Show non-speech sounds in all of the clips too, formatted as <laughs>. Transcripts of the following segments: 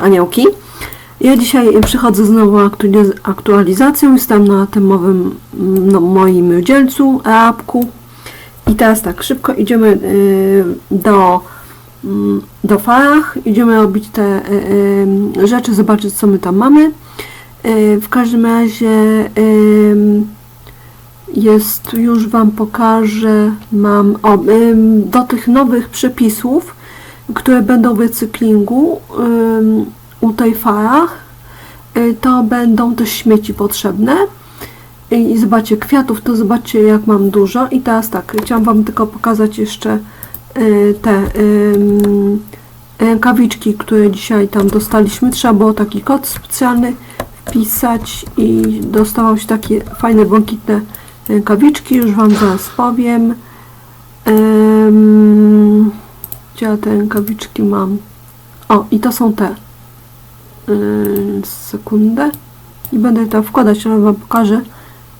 Aniołki. Ja dzisiaj przychodzę z nową aktualiz- aktualizacją. Jestem na temowym no, moim dzielcu, e-apku. I teraz tak, szybko idziemy e, do, mm, do farach. Idziemy robić te e, e, rzeczy, zobaczyć co my tam mamy. W każdym razie jest, już Wam pokażę, mam o, do tych nowych przepisów, które będą w recyklingu u tej farach, y, to będą też śmieci potrzebne. I, zobaczcie, kwiatów to zobaczcie jak mam dużo. I teraz tak, chciałam Wam tylko pokazać jeszcze y, te rękawiczki, które dzisiaj tam dostaliśmy. Trzeba było taki kod specjalny wpisać i dostawał się takie fajne, błękitne rękawiczki. Już Wam zaraz powiem. Ym, gdzie ja te rękawiczki mam? O, i to są te. Yy, sekundę. I będę to wkładać, ale Wam pokażę.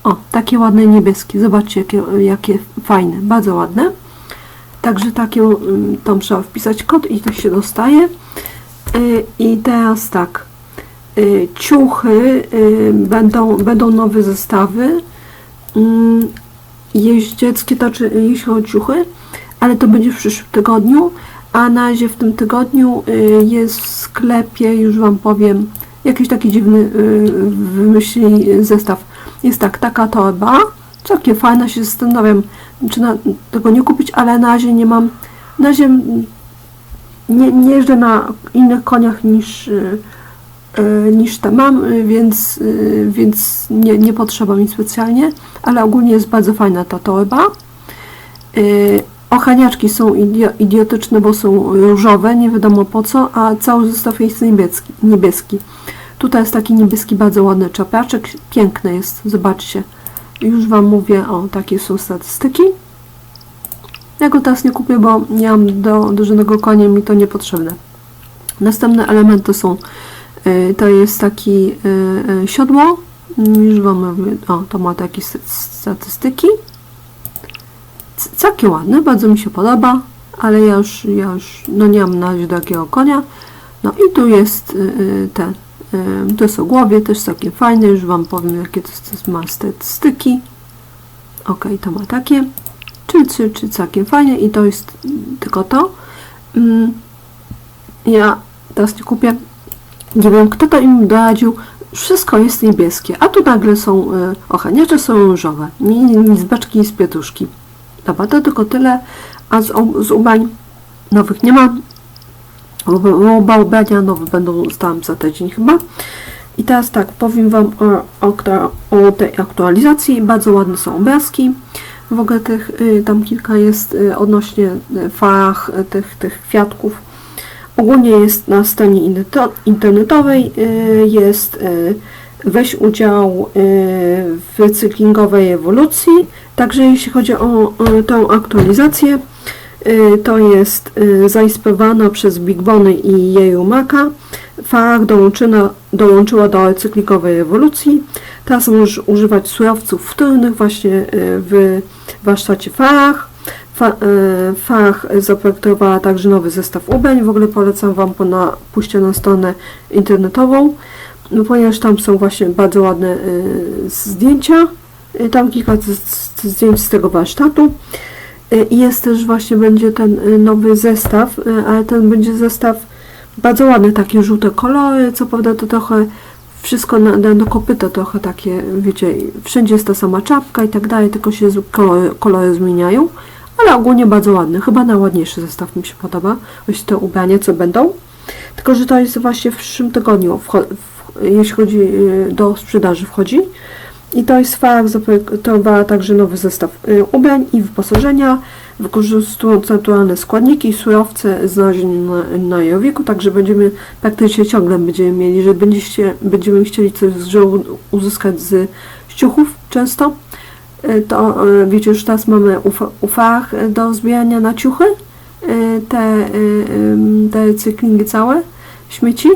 O, takie ładne niebieskie. Zobaczcie, jakie, jakie fajne. Bardzo ładne. Także takie, ym, tam trzeba wpisać kod i to się dostaje. Yy, I teraz tak. Yy, ciuchy yy, będą, będą nowe zestawy. Yy, jeździeckie, to czy jeśli chodzi o ciuchy, ale to będzie w przyszłym tygodniu, a na razie w tym tygodniu y, jest w sklepie, już Wam powiem, jakiś taki dziwny y, wymyślili zestaw. Jest tak, taka torba, całkiem fajna, się zastanawiam, czy na, tego nie kupić, ale na razie nie mam, na razie nie, nie jeżdżę na innych koniach niż, y, niż te mam, więc, więc nie, nie potrzeba mi specjalnie, ale ogólnie jest bardzo fajna ta torba. Ochaniaczki są idio idiotyczne, bo są różowe, nie wiadomo po co, a cały zestaw jest niebieski. niebieski. Tutaj jest taki niebieski, bardzo ładny czapiaczek, piękny jest, zobaczcie. Już Wam mówię, o, takie są statystyki. Ja go teraz nie kupię, bo nie mam do, żadnego konia, mi to niepotrzebne. Następne elementy są, y, to jest taki y, y, siodło, już Wam mówię, o, to ma takie st- statystyki. Całkiem ładny, bardzo mi się podoba, ale ja już, ja już no nie mam na razie takiego konia. No i tu jest y, y, ten, y, to jest o głowie, też całkiem fajne, już Wam powiem jakie to, to ma statystyki. Ok, to ma takie, czy, czy, czy całkiem fajne i to jest tylko to. Mm, Ja teraz nie kupię, nie wiem kto to im doradził, wszystko jest niebieskie, a tu nagle są y, ochaniacze są różowe, ni, z beczki, ni z pietruszki. To tylko tyle, a z, z ubrań nowych nie ma. Oba ubrania nowe będą tam za tydzień chyba. I teraz tak, powiem Wam o, o, o tej aktualizacji. Bardzo ładne są obrazki. W ogóle tych, y, tam kilka jest y, odnośnie y, farach tych, tych kwiatków. Ogólnie jest na stronie interneto- internetowej, jest weź udział y, w recyklingowej ewolucji. Także jeśli chodzi o, tą aktualizację, y, to jest y, zainspirowana przez Big Bony i Jeju Maka. FARC dołączyła, do recyklingowej ewolucji. Teraz możesz używać surowców wtórnych właśnie w warsztacie FARC. Fa, y, FARC zaprojektowała także nowy zestaw ubrań. W ogóle polecam Wam na, pójście na stronę internetową, no, ponieważ tam są właśnie bardzo ładne y, zdjęcia. Y, Tam kilka zdjęć z tego warsztatu. Y, I jest też właśnie będzie ten nowy zestaw, ale ten będzie zestaw bardzo ładny, takie żółte kolory, co prawda to trochę wszystko na, na, na kopyto trochę takie, wiecie, wszędzie jest ta sama czapka i tak dalej, tylko się kolory, kolory zmieniają, ale ogólnie bardzo ładny, chyba najładniejszy zestaw mi się podoba, właśnie te ubrania, co będą, tylko, że to jest właśnie w przyszłym tygodniu, wcho- w, jeśli chodzi y, do sprzedaży wchodzi, i to jest FARC zaprojektowała także nowy zestaw y, ubrań i wyposażenia, wykorzystując naturalne składniki i surowce znalezione na, na Jowiku, także będziemy praktycznie ciągle będziemy mieli, że będziecie, będziemy chcieli coś z uzyskać z ściuchów często, y, to wiecie, już teraz mamy u, fa- u FARC do zbierania na ciuchy, te, te recyklingi całe, śmieci,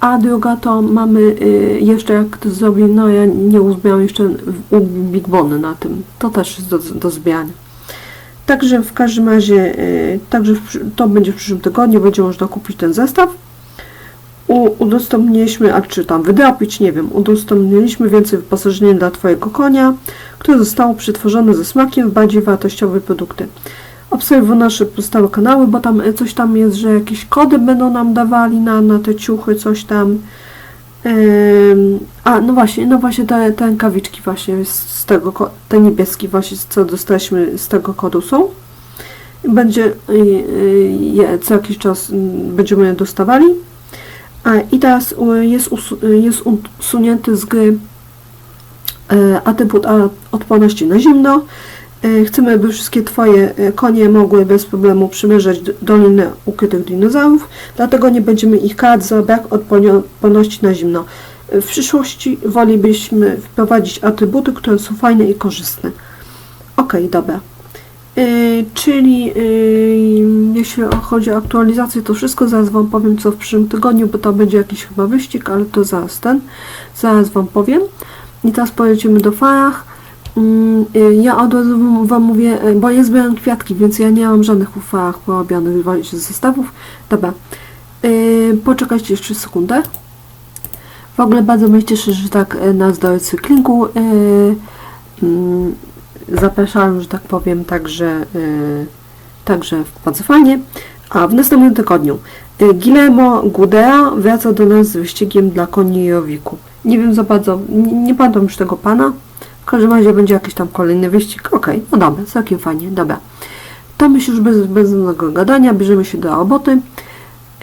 A druga to mamy y, jeszcze jak to zrobił, no ja nie uzbieram jeszcze Big Bony na tym. To też jest do, do zbierania. Także w każdym razie, y, także to będzie w przyszłym tygodniu, będzie można kupić ten zestaw. U, udostępniliśmy, a czy tam wydropić, nie wiem, udostępniliśmy więcej wyposażenia dla Twojego konia, które zostało przetworzone ze smakiem w bardziej wartościowe produkty. Obserwuj nasze pozostałe kanały, bo tam y, coś tam jest, że jakieś kody będą nam dawali na, na te ciuchy, coś tam. Ym, a, no właśnie, no właśnie te, te rękawiczki właśnie z, tego, te niebieskie właśnie, co dostaliśmy z tego kodu są. Będzie, y, y, je, co jakiś czas będziemy je dostawali. A, I teraz jest, usu- jest usunięty z gry atrybut odporności na zimno. Y, Chcemy, aby wszystkie Twoje y, konie mogły bez problemu przymierzać d- doliny ukrytych dinozaurów, dlatego nie będziemy ich karać za brak odporności na zimno. Y, W przyszłości wolibyśmy wprowadzić atrybuty, które są fajne i korzystne. Okej, dobra. Y, czyli y, jeśli chodzi o aktualizację, to wszystko zaraz Wam powiem, co w przyszłym tygodniu, bo to będzie jakiś chyba wyścig, ale to zaraz ten, zaraz Wam powiem. I teraz pojedziemy do farach. Mm, y, Ja od razu wam- mówię, y, bo ja zbieram kwiatki, więc ja nie mam żadnych ufach porobionych z zestawów. Dobra, y, poczekajcie jeszcze sekundę. W ogóle bardzo mnie cieszy, że tak y, na zdrowie cyklingu y, mm, zapraszałem, że tak powiem, także, także bardzo fajnie. A w następnym tygodniu Guillermo Gudea wraca do nas z wyścigiem dla koni i. Nie wiem za bardzo, nie, nie pamiętam już tego pana. W każdym razie będzie jakiś tam kolejny wyścig. Okej, no dobra, całkiem fajnie, dobra. To myślę, że bez, bez żadnego gadania bierzemy się do roboty.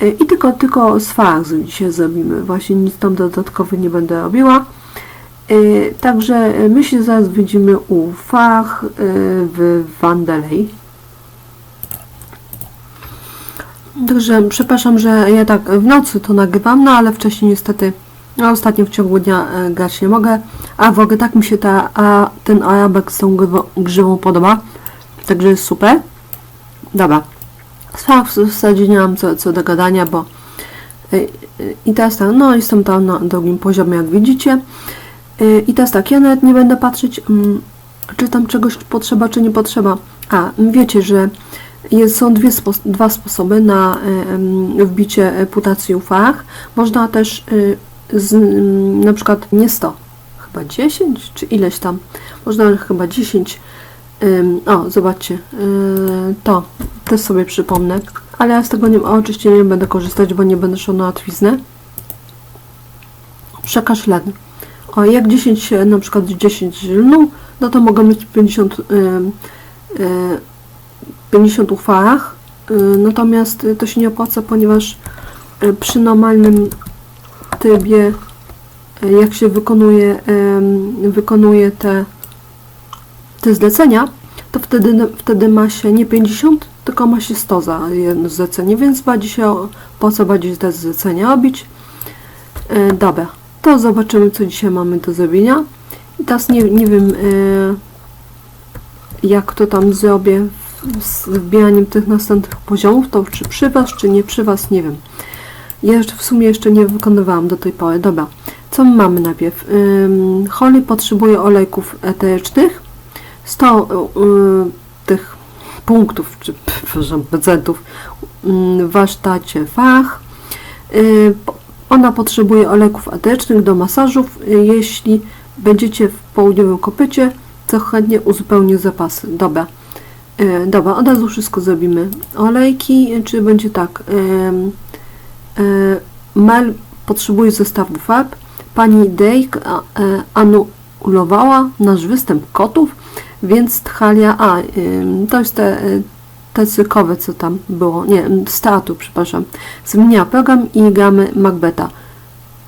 Y, I tylko, tylko z fach dzisiaj zrobimy. Właśnie nic tam dodatkowo nie będę robiła. Y, Także y, my się zaraz widzimy u fach w Wandelej. Także przepraszam, że ja tak w nocy to nagrywam, no ale wcześniej niestety, no ostatnio w ciągu dnia e, grać nie mogę. A w ogóle tak mi się ta, a, ten arabek z tą grzywą, podoba. Także jest super. Dobra. Fach w zasadzie nie mam co, co do gadania, bo y, y, i teraz tak, no jestem tam na drugim poziomie, jak widzicie. I teraz tak, ja nawet nie będę patrzeć, mm, czy tam czegoś potrzeba, czy nie potrzeba. A, wiecie, że jest, są dwie spo, dwa sposoby na wbicie e, putacji w fach. Można też z, mm, na przykład nie 100, chyba 10, czy ileś tam. Można chyba 10. Ym, o, zobaczcie, y, to też sobie przypomnę. Ale ja z tego nie, oczywiście nie będę korzystać, bo nie będę szła na łatwiznę. Przekaż len. O, jak 10 się na przykład 10 lnu, no to mogę mieć 50, y, y, 50 uchwałach. Natomiast to się nie opłaca, ponieważ y, przy normalnym trybie, y, jak się wykonuje, wykonuje te, te zlecenia, to wtedy, wtedy ma się nie 50, tylko ma się 100 za jedno zlecenie, więc bardziej się opłaca bardziej te zlecenia robić. Y, dobra. To zobaczymy, co dzisiaj mamy do zrobienia. I teraz nie, nie wiem, e, jak to tam zrobię z wbijaniem tych następnych poziomów, to czy przy Was, czy nie przy Was, nie wiem. Ja w sumie jeszcze nie wykonywałam do tej pory. Dobra, co my mamy najpierw? Ym, Holly potrzebuje olejków eterycznych, 100 y, tych punktów, czy <laughs> przepraszam, procentów w warsztacie fach. Y, po- ona potrzebuje olejków etycznych do masażów. Y, Jeśli będziecie w południowym kopycie, to chętnie uzupełnię zapasy. Dobra. Y, Dobra, od razu wszystko zrobimy. Olejki, czy będzie tak. ym, y, Mel potrzebuje zestawu farb. Pani Dake e, anulowała nasz występ kotów, więc Thalia, a ym, to jest te, y, te cyrkowe, co tam było, nie, z teatru, przepraszam, zmieniła program i gramy Macbeta.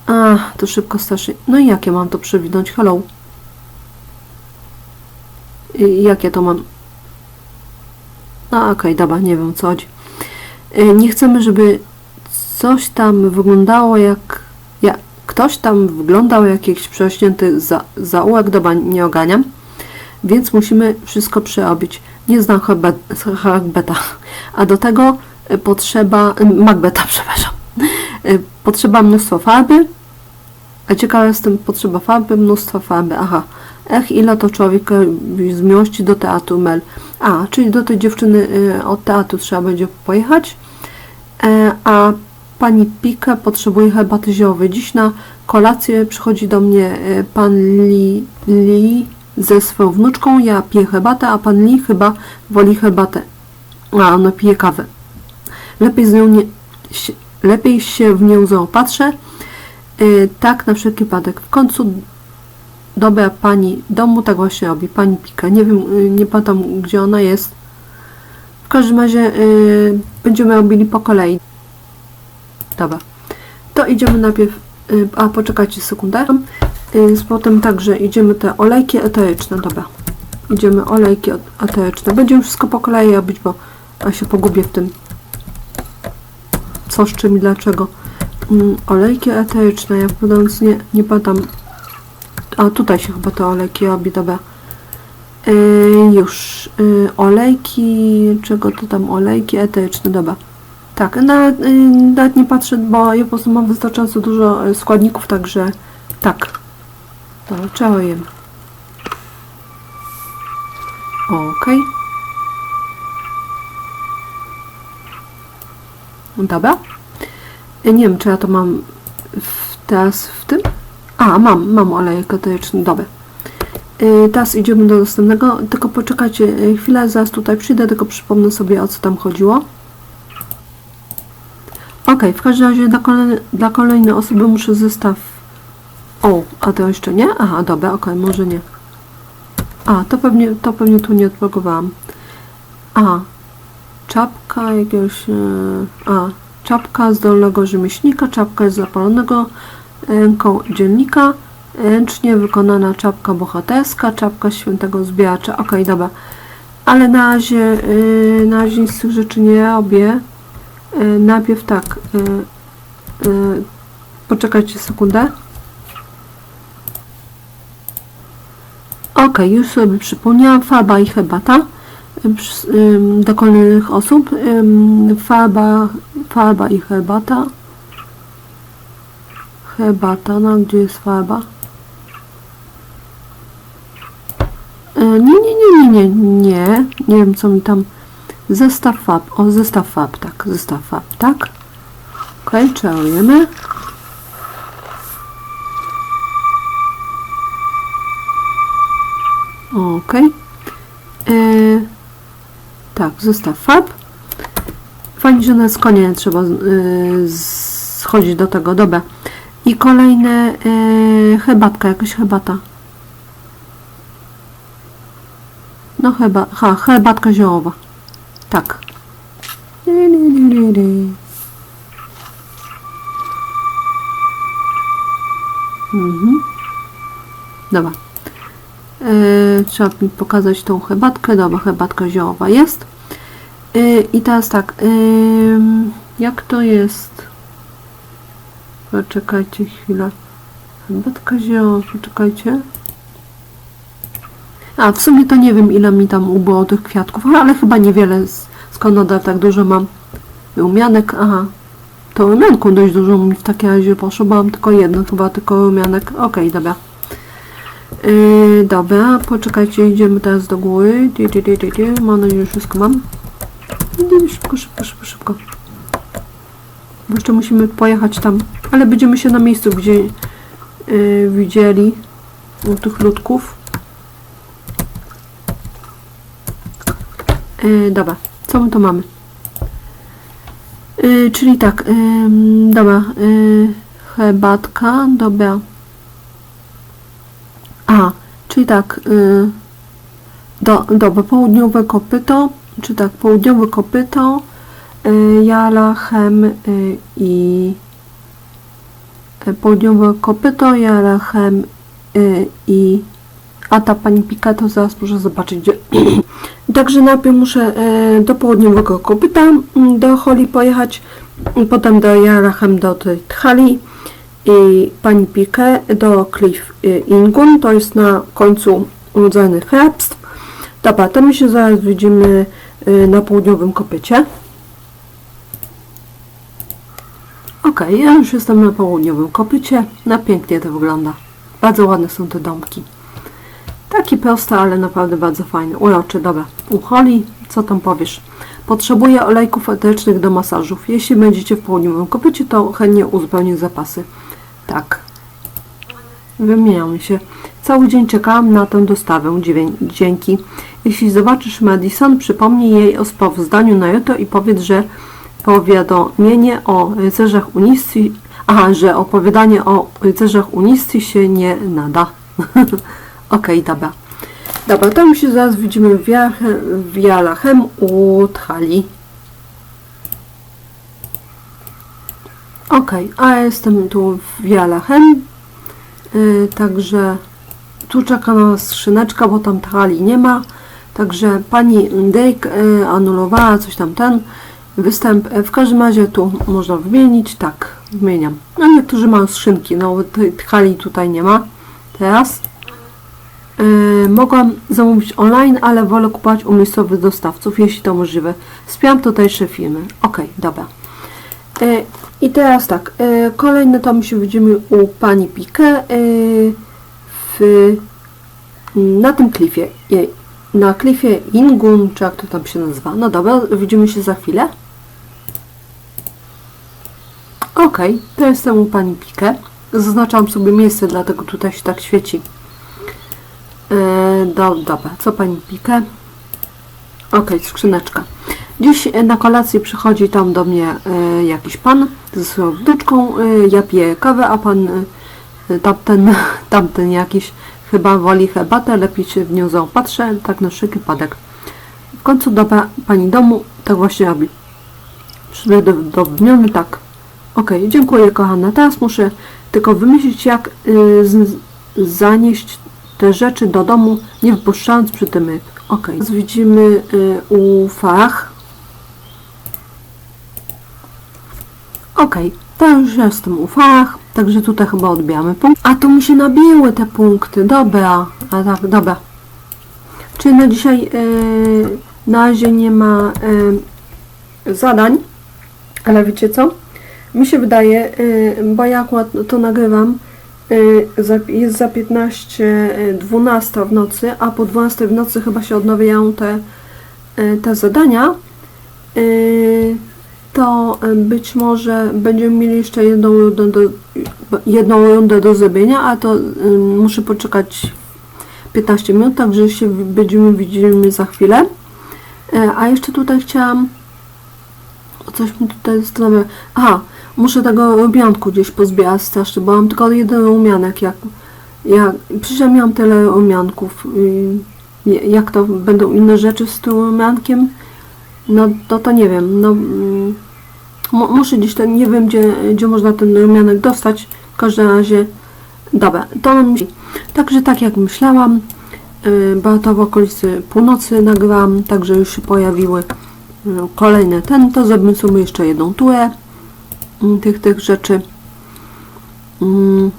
A, to szybko starszy. No i jakie mam to przewinąć? Hello. Jakie to mam? A, okej, dobra, nie wiem co chodzi. Nie chcemy, żeby coś tam wyglądało jak, jak ktoś tam wyglądał jak jakiś przerośnięty za, zaułek, dobra, nie oganiam, więc musimy wszystko przerobić. Nie znam Macbeta, a do tego y, potrzeba, Macbeta, <laughs> przepraszam, Y, potrzeba mnóstwo farby, a ciekawa jestem, potrzeba farby, mnóstwo farby, aha. Ech, ile to człowiek z miłości do teatru Mel. A, czyli do tej dziewczyny y, od teatru trzeba będzie pojechać. E, a pani Pika potrzebuje herbaty ziołowej. Dziś na kolację przychodzi do mnie y, pan Li, Li ze swoją wnuczką. Ja piję herbatę, a pan Li chyba woli herbatę. A, ona pije kawę. Lepiej z nią nie, lepiej się w nią zaopatrzę. Y, tak, na wszelki wypadek. W końcu dobra pani domu tak właśnie robi, pani Pika. Nie wiem, y, nie pamiętam gdzie ona jest. W każdym razie y, będziemy robili po kolei. Dobra. To idziemy najpierw, y, a poczekajcie sekundę. Y, potem także idziemy te olejki eteryczne, dobra. Idziemy olejki eteryczne. Będziemy wszystko po kolei robić, bo ja się pogubię w tym. Co z czym i dlaczego. Mm, olejki eteryczne, ja podając nie, nie pamiętam. A tutaj się chyba te olejki robi, dobra. Yy, już. Yy, olejki, czego to tam olejki eteryczne, dobra. Tak, nawet, yy, nawet nie patrzę, bo ja po prostu mam wystarczająco dużo y, składników, także tak. Dobra, trzeba jem. Okej. Dobra. Ja nie wiem, czy ja to mam w, teraz w tym. A, mam, mam olejek eteryczny, dobra. Yy, teraz idziemy do następnego, tylko poczekajcie chwilę, zaraz tutaj przyjdę, tylko przypomnę sobie o co tam chodziło. Ok, w każdym razie dla, dla kolejnej osoby muszę zestaw. O, a to jeszcze nie? Aha, dobra, ok, może nie. A, to pewnie, to pewnie tu nie odblokowałam. A, czapka jakiegoś. Yy, a, czapka zdolnego rzemieślnika, czapka z zapalonego ręką dziennika, ręcznie wykonana czapka bohaterska, czapka świętego zbieracza. Ok, dobra. Ale na razie, yy, na razie nic z tych rzeczy nie robię. Yy, najpierw tak. Yy, yy, poczekajcie sekundę. Ok, już sobie przypomniałam. Farba i ym, Do kolejnych osób. Ym, Farba, farba i herbata. Herbata, no gdzie jest farba? E, Nie, nie, nie, nie, nie, nie, nie wiem co mi tam. Zestaw farb, o zestaw farb, tak, zestaw farb, tak. Okej, czarujemy. Okej. E, Tak, zestaw farb. Fajnie, że na konie trzeba y, schodzić do tego, dobra. I kolejne y, herbatka, jakaś herbata. No chyba, ha, herbatka ziołowa. Tak. Mhm. Dobra. E, trzeba mi pokazać tą herbatkę. Dobra, herbatka ziołowa jest. E, I teraz tak. ym, jak to jest? Poczekajcie chwilę. Herbatka ziołowa, poczekajcie. A, w sumie to nie wiem ile mi tam ubyło tych kwiatków, ale chyba niewiele. Skąd nadal tak dużo mam rumianek? Aha. To rumianką dość dużo mi w takim razie poszło, bo mam tylko jedno, chyba tylko rumianek. Okej, dobra. Yy, dobra, poczekajcie, idziemy teraz do góry. Mam nadzieję, że wszystko mam. Szybko, szybko, szybko, szybko. Bo jeszcze musimy pojechać tam, ale będziemy się na miejscu, gdzie yy, widzieli u tych ludków. Yy, dobra, co my to mamy? Yy, czyli tak, ym, dobra, yy, herbatka, dobra. A, czyli tak, y, do, dobra, południowe kopyto, czy tak, południowe kopyto, y, Jalachem y, i y, południowe kopyto, Jalachem y, i a ta pani Pika to zaraz muszę zobaczyć gdzie. <clears throat> Także najpierw muszę y, do południowego kopyta y, do Holi pojechać, potem do Jalachem do tej Tchali i pani Pique do Cliff y, Ingun, to jest na końcu Łodzonych Herbst. Dobra, to my się zaraz widzimy y, na południowym kopycie. Ok, ja już jestem na południowym kopycie. Na pięknie to wygląda. Bardzo ładne są te domki. Taki prosty, ale naprawdę bardzo fajny. Uroczy, dobra. Ucholi, co tam powiesz? Potrzebuję olejków eterycznych do masażów. Jeśli będziecie w południowym kopycie, to chętnie uzupełnię zapasy. Tak. Wymieniamy się. Cały dzień czekałam na tę dostawę. Dzięki. Jeśli zobaczysz Madison, przypomnij jej o sprawozdaniu na jutro i powiedz, że powiadomienie o rycerzach unisty, aha, że opowiadanie o rycerzach unisty się nie nada. <laughs> Okej, dobra. Dobra, to my się zaraz widzimy w, Jalachem u Tchali. Okej, a ja jestem tu w Jalachem, yy, także tu czeka na nas skrzyneczka, bo tam Tchali nie ma. Także pani Dake yy, anulowała coś tam ten występ. E, W każdym razie tu można wymienić, tak, wymieniam. No niektórzy mają skrzynki, no tej Tchali tutaj nie ma teraz. Yy, mogłam zamówić online, ale wolę kupować u miejscowych dostawców, jeśli to możliwe. Wspieram tutejsze firmy. Okej, dobra. Yy, I teraz tak, yy, kolejny to my się widzimy u pani Pique yy, w, na tym klifie. Na klifie Ingun, czy jak to tam się nazywa. No dobra, widzimy się za chwilę. Okej, to jestem u pani Pique. Zaznaczam sobie miejsce, dlatego tutaj się tak świeci. Yy, do, dobra, co pani Pikę? Okej, skrzyneczka. Dziś e, na kolację przychodzi tam do mnie e, jakiś pan ze swoją wnuczką. E, ja piję kawę, a pan e, tamten, <laughs> tamten jakiś chyba woli herbatę, lepiej się w nią zaopatrzę, tak na wszelki wypadek. W końcu dobra pani domu tak właśnie robi. Przydobniony tak. Okej, dziękuję kochana. Teraz muszę tylko wymyślić jak y, z, zanieść te rzeczy do domu, nie wypuszczając przy tym. Ok. Teraz widzimy y, u fach. Ok, to już jestem u fach, także tutaj chyba odbijamy punkt. A tu mi się nabiły te punkty, dobra. A tak, dobra. Czyli na dzisiaj y, na razie nie ma y, zadań, ale wiecie co? Mi się wydaje, y, bo ja akurat to nagrywam, jest za 15, y, 12 w nocy, a po 12 w nocy chyba się odnawiają te, y, te zadania, y, to y, być może będziemy mieli jeszcze jedną rundę do, jedną rundę do zrobienia, a to y, muszę poczekać 15 minut, także się będziemy widzimy za chwilę. Y, A jeszcze tutaj chciałam coś mi tutaj zastanawia. Aha, muszę tego rumianku gdzieś pozbierać strasznie, bo mam tylko jeden rumianek. Jak, jak, przecież miałam tyle rumianków. y, Jak to będą inne rzeczy z tym rumiankiem? No to to nie wiem. No, mm, mu- muszę gdzieś ten, nie wiem gdzie, gdzie można ten rumianek dostać. W każdym razie, dobra, to. Także tak jak myślałam, y, to w okolicy północy nagrałam, także już się pojawiły no, kolejne ten, to zrobimy sobie jeszcze jedną turę tych, tych rzeczy. Mm.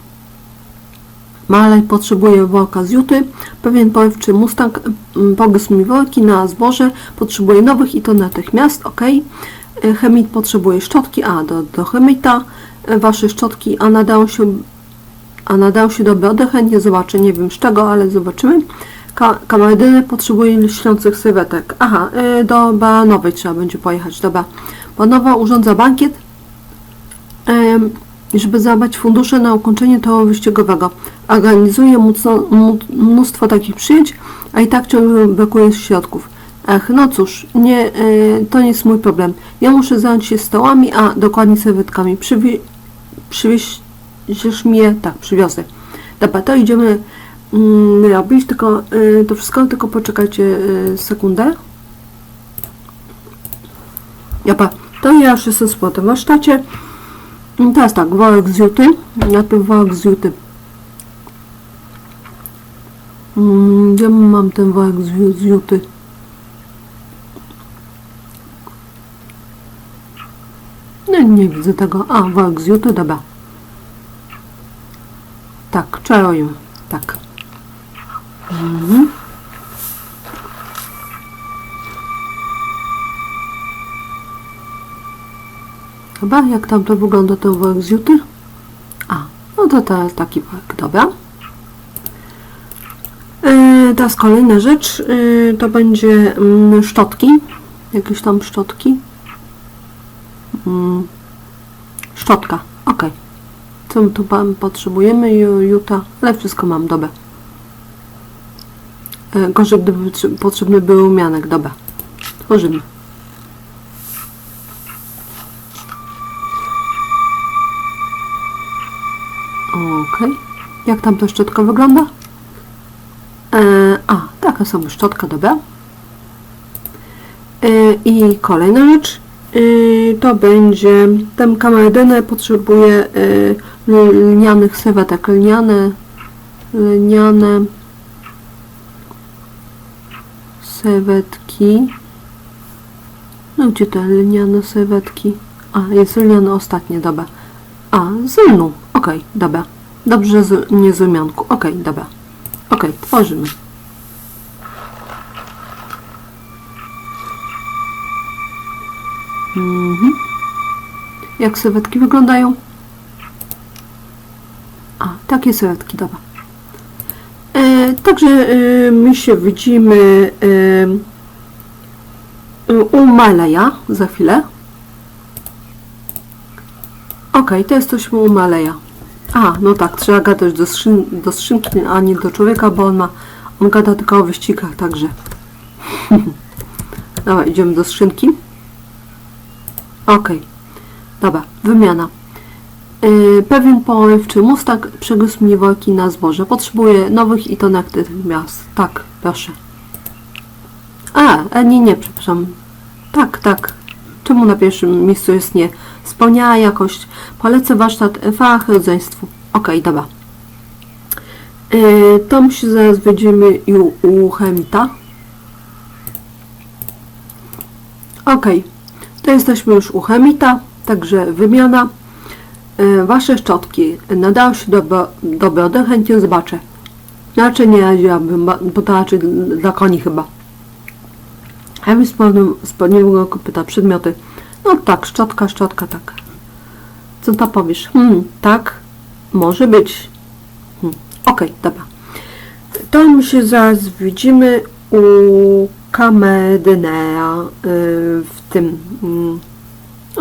Malej potrzebuje worka z juty. Pewien porywczy Mustang mm, pogryzł mi worki na zboże. Potrzebuje nowych i to natychmiast. Ok. E, Chemit potrzebuje szczotki. A, do, do chemita e, wasze szczotki, a nadają się a nadał się do brody, chętnie zobaczę, nie wiem z czego, ale zobaczymy. Ka kamerdyny potrzebuje lśniących sylwetek. Aha, y, do Banowej trzeba będzie pojechać. Dobra. Banowa urządza bankiet, żeby zabrać fundusze na ukończenie toru wyścigowego. Organizuje mocno, mnóstwo takich przyjęć, a i tak ciągle brakuje środków. Ech, no cóż, nie, y, to nie jest mój problem. Ja muszę zająć się stołami, a dokładnie serwetkami. Przywi przywieździesz mi je? Tak, przywiozę. Dobra, to idziemy mm, robić, tylko y, to wszystko, tylko poczekajcie y, sekundę. Dobra, to ja już jestem z powrotem w warsztacie. Mm, Teraz tak, worek z juty. Najpierw worek z juty. Mm, Gdzie mam ten worek z, z juty? Nie, nie widzę tego. A, worek z juty, dobra. Tak, czaruję. Tak. Mhm. Chyba jak tam to wygląda ten worek z juty? A, no to teraz taki worek, dobra. E, teraz kolejna rzecz, y, to będzie mm, szczotki, jakieś tam szczotki. Mm, Szczotka, ok. Co tu pan potrzebujemy? Ju- Juta, ale wszystko mam, dobra. E, Gorzej, gdyby tr- potrzebny był mianek, dobra. Tworzymy. Ok. Jak tam ta szczotka wygląda? E, a, taka sobie szczotka, dobra. E, I kolejna rzecz e, to będzie ten kamerdyny potrzebuje e, lnianych serwetek, lniane lniane serwetki. No gdzie te lniane serwetki? A, jest lniane ostatnie, dobra. A, z lnu. Okej, dobra. Dobrze, nie z rumianku. Okej, dobra. Okej, tworzymy. Mhm. Jak serwetki wyglądają? A, takie serwetki, dobra. E, także e, my się widzimy e, u Maleja za chwilę. Okej, to jesteśmy u Maleja. A, no tak, trzeba gadać do, skrzyn, do skrzynki, a nie do człowieka, bo on ma, on gada tylko o wyścigach, także. <laughs> Dobra, idziemy do skrzynki. Okej, dobra, wymiana. Yy, pewien porywczy Mustang przegryzł mnie worki na zboże. Potrzebuję nowych i to natychmiast. Tak, proszę. A, e, nie, nie, przepraszam. Tak, tak. Czemu na pierwszym miejscu jest nie? Spełniała jakość. Polecę warsztat fach rodzeństwu. Okej, dobra. Yy, to się zaraz będziemy u, u chemita. Okej, to jesteśmy już u chemita, także wymiana. Yy, wasze szczotki nadają się do, do chętnie zobaczę. Raczej nie radziłabym, bo- to raczej dla koni chyba. Chemik z pełnym- z kopyta przedmioty. No tak, szczotka, szczotka, tak. Co to powiesz? Hmm, tak, może być. Hmm. Okej, dobra. To my się zaraz widzimy u Kamedynea y, w tym mm,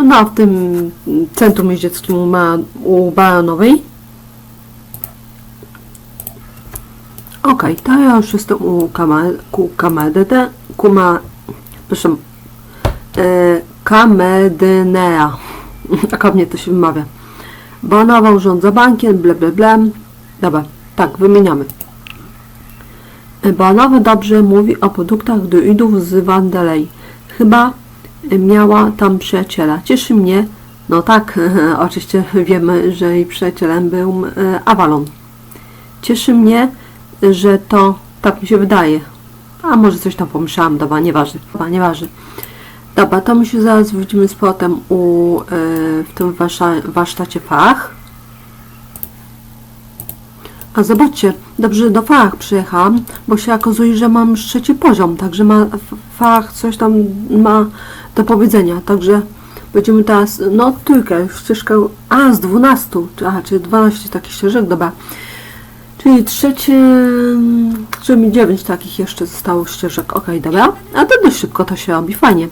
no, w tym centrum jeździeckim u, Ma- u Baranowej. Okej, to ja już jestem u Kama- ku Kamedynea, kuma, e, Kamedynea. <laughs> Tak mnie to się wymawia. Banowa urządza bankiem, ble, ble, ble. Dobra, tak, wymieniamy. Banowa dobrze mówi o produktach druidów z Wandelei. Chyba miała tam przyjaciela. Cieszy mnie, no tak, <laughs> oczywiście wiemy, że jej przyjacielem był Avalon. Cieszy mnie, że to, tak mi się wydaje. A może coś tam pomyślałam, dobra, nieważne, dobra, nieważne. Dobra, to my się zaraz widzimy z powrotem u, e, w tym warsza, warsztacie fach. A zobaczcie, dobrze do fach przyjechałam, bo się okazuje, że mam już trzeci poziom, także ma fach coś tam ma do powiedzenia, także będziemy teraz, no trójkę, ścieżkę, a z 12, czy- a, czyli 12 takich ścieżek, dobra. Czyli trzecie, czyli mi 9 takich jeszcze zostało ścieżek, okej, dobra. A to dość szybko to się robi, fajnie.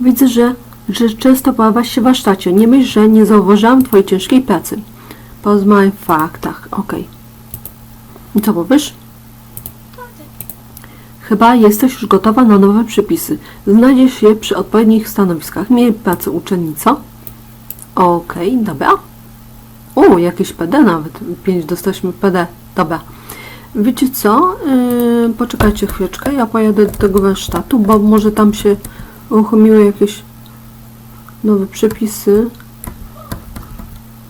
Widzę, że, że często pojawiasz się w warsztacie. Nie myśl, że nie zauważyłam Twojej ciężkiej pracy. Porozmawiaj w faktach, okej. I co powiesz? Chyba jesteś już gotowa na nowe przepisy. Znajdziesz je przy odpowiednich stanowiskach. Miej pracę uczennico. Okej, dobra. O, jakieś PD nawet. 5 dostaliśmy PD. Dobra. Wiecie co? Yy, poczekajcie chwileczkę. Ja pojadę do tego warsztatu, bo może tam się uruchomiły jakieś nowe przepisy.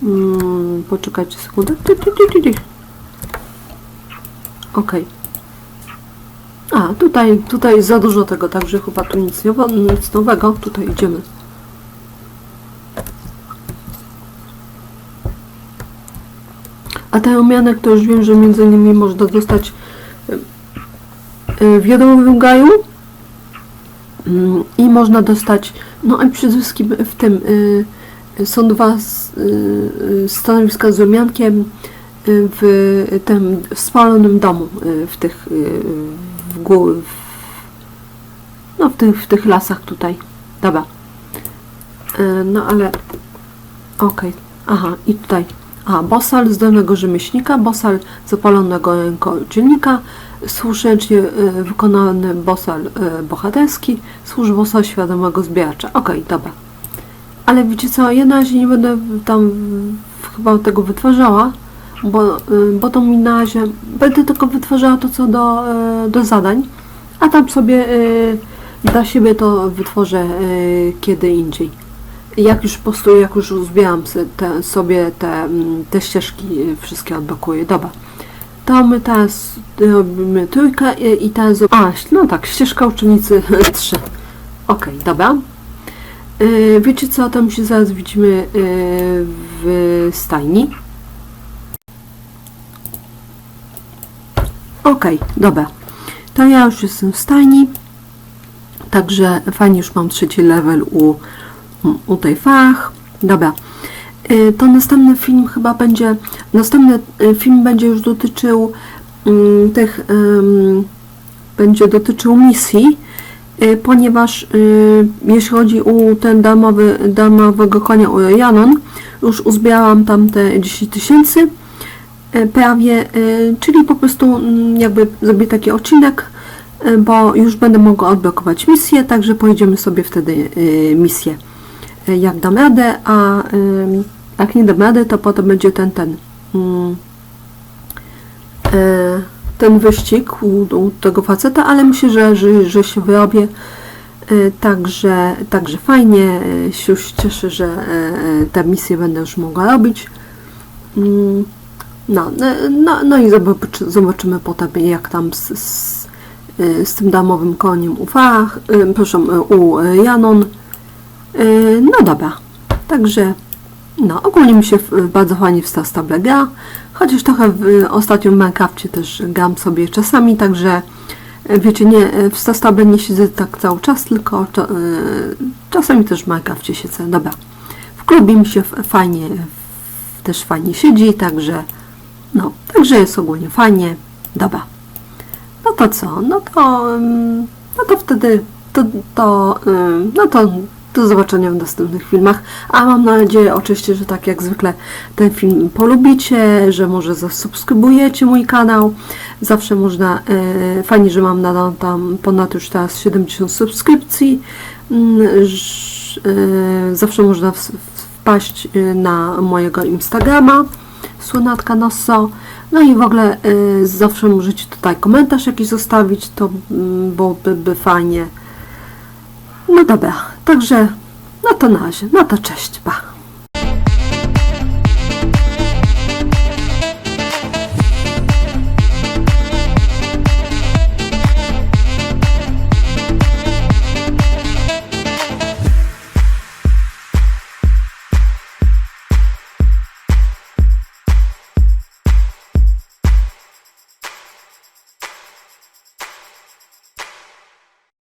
Mm, poczekajcie sekundę. Okej. A, tutaj, tutaj za dużo tego, także chyba tu nic, nowo, nic nowego. Tutaj idziemy. A te omianek to już wiem, że między innymi można dostać y, w jodowym gaju i można dostać, no i przede wszystkim w tym y, są dwa y, y, stanowiska z rumiankiem w tym spalonym domu, w tych, w, gó- w, no w tych, w tych lasach tutaj. Dobra. No ale, okej, aha, i tutaj, a bosal z dolnego rzemieślnika, bosal zapalonego rękodzielnika, słusznie y, wykonany bosal y, bohaterski, służ bosal świadomego zbieracza. Okej, dobra. Ale wiecie co, ja na razie nie będę tam chyba tego wytwarzała, bo, y, bo to mi na razie będę tylko wytwarzała to co do, do zadań, a tam sobie dla siebie to wytworzę kiedy indziej. Jak już po prostu, jak już uzbieram sobie te, te ścieżki, wszystkie odblokuję. Dobra. To my teraz robimy trójkę i, i teraz... A, no tak, ścieżka uczennicy <laughs> 3. Okej, dobra. Yy, wiecie co, tam się zaraz widzimy yy, w stajni. Okej, dobra. To ja już jestem w stajni. Także fajnie już mam trzeci level u, u tej fach. Dobra. Yy, to następny film chyba będzie, następny y, film będzie już dotyczył ym, tych, będzie dotyczył misji, y, ponieważ y, jeśli chodzi o ten darmowy, darmowego konia u Janon, już uzbierałam tam te 10 tysięcy y, prawie, y, czyli po prostu mm, jakby zrobię taki odcinek, y, bo już będę mogła odblokować misję, także pojedziemy sobie wtedy y, misję. y, jak dam radę, a y, jak nie dam rady, to potem będzie ten, ten mm, e, ten wyścig u, u tego faceta, ale myślę, że, że, że się wyrobię. E, Także, także fajnie się już cieszę, że e, e, tę misję będę już mogła robić. Mm, No, no, no i zobaczy, zobaczymy potem, jak tam z, z, z tym damowym koniem u Fach, proszę, u Janon. E, No dobra, także no, ogólnie mi się w- bardzo fajnie w Star Stable gra, chociaż trochę w ostatnio w Minecrafcie też gram sobie czasami, także wiecie, nie, w Star Stable nie siedzę tak cały czas, tylko e, czasami też w Minecrafcie siedzę. Dobra, w klubie mi się fajnie, też fajnie siedzi, także no, także jest ogólnie fajnie. Dobra, no to co, no to, no to wtedy, to, to, no to do zobaczenia w następnych filmach. A mam nadzieję oczywiście, że tak jak zwykle ten film polubicie, że może zasubskrybujecie mój kanał. Zawsze można, e, fajnie, że mam nadal tam ponad już teraz 70 subskrypcji. Mm, e, zawsze można wpaść e, na mojego Instagrama Słonatka Nosso. No i w ogóle e, zawsze możecie tutaj komentarz jakiś zostawić, to mm, byłoby by fajnie. No dobra, także no to na razie, no to cześć, pa.